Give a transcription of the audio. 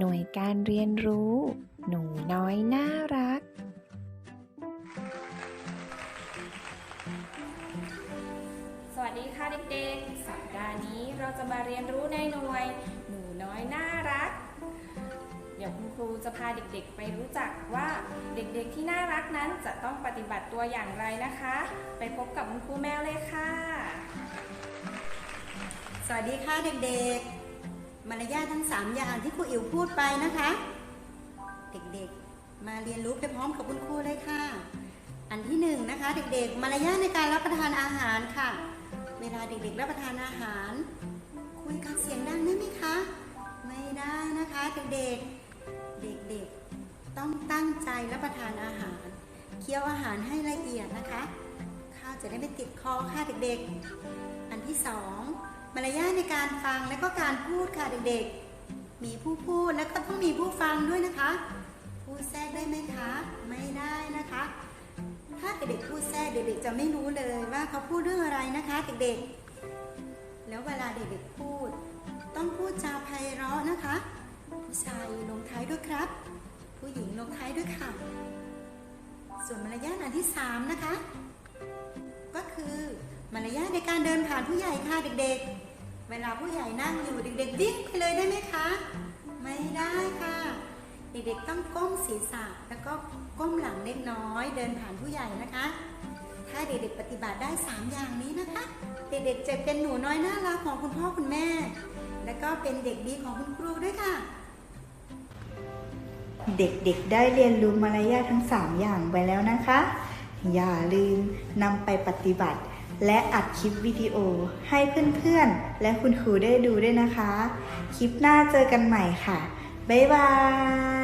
หน่วยการเรียนรู้ หนูน้อยน่ารัก สวัสดีค่ะเด็กๆ สัปดาห์นี้เราจะมาเรียนรู้ในหน่วย หนูน้อยน่ารัก เดี๋ยวคุณครูจะพาเด็กๆ ไปรู้จักว่าเด็กๆที่น่ารักนั้นจะต้องปฏิบัติตัวอย่างไรนะคะ ไปพบกับคุณครูแมวเลยค่ะ สวัสดีค่ะเด็กๆ มารยาททั้ง 3 อย่างที่ครูอิ๋วพูดไปนะคะ เด็กๆ มาเรียนรู้ไปพร้อมกับคุณครูเลยค่ะ อันที่หนึ่งนะคะ เด็กๆ มารยาทในการรับประทานอาหารค่ะ เวลาเด็กๆ รับประทานอาหาร คุยกันเสียงดังได้ไหมคะ ไม่ได้นะคะเด็กๆ เด็กๆ ต้องตั้งใจรับประทานอาหาร เคี้ยวอาหารให้ละเอียดนะคะ ข้าวจะได้ไม่ติดคอค่ะเด็กๆ อันที่สอง มารยาทในการฟังและก็การพูดค่ะเด็กๆ มีผู้พูดแล้วก็ต้องมีผู้ฟังด้วยนะคะ พูดแทรกได้ไหมคะ ไม่ได้นะคะ ถ้าเด็กๆพูดแทรกเด็กๆจะไม่รู้เลยว่าเขาพูดเรื่องอะไรนะคะเด็กๆ แล้วเวลาเด็กๆพูด ต้องพูดจาไพเราะนะคะ ผู้ชายลงท้ายด้วยครับ ผู้หญิงลงท้ายด้วยค่ะ ส่วนมารยาทอันที่สามนะคะ ก็คือ มารยาทในการเดินผ่านผู้ใหญ่ค่ะเด็กๆ เวลาผู้ใหญ่นั่งอยู่เด็กๆวิ่งไปเลยได้ไหมคะ ไม่ได้ค่ะ เด็กๆต้องก้มศีรษะแล้วก็ก้มหลังเล็กน้อย เดินผ่านผู้ใหญ่นะคะ ถ้าเด็กๆปฏิบัติได้ 3 อย่างนี้นะคะ เด็กๆจะเป็นหนูน้อยน่ารักของคุณพ่อคุณแม่ และก็เป็นเด็กดีของคุณครูด้วยค่ะเด็กๆ ได้เรียนรู้มารยาททั้ง 3 อย่างไปแล้วนะคะ อย่าลืมนำไปปฏิบัติ และอัดคลิปวิดีโอให้เพื่อนๆ และคุณครูได้ดูด้วยนะคะ คลิปหน้าเจอกันใหม่ค่ะ บ๊ายบาย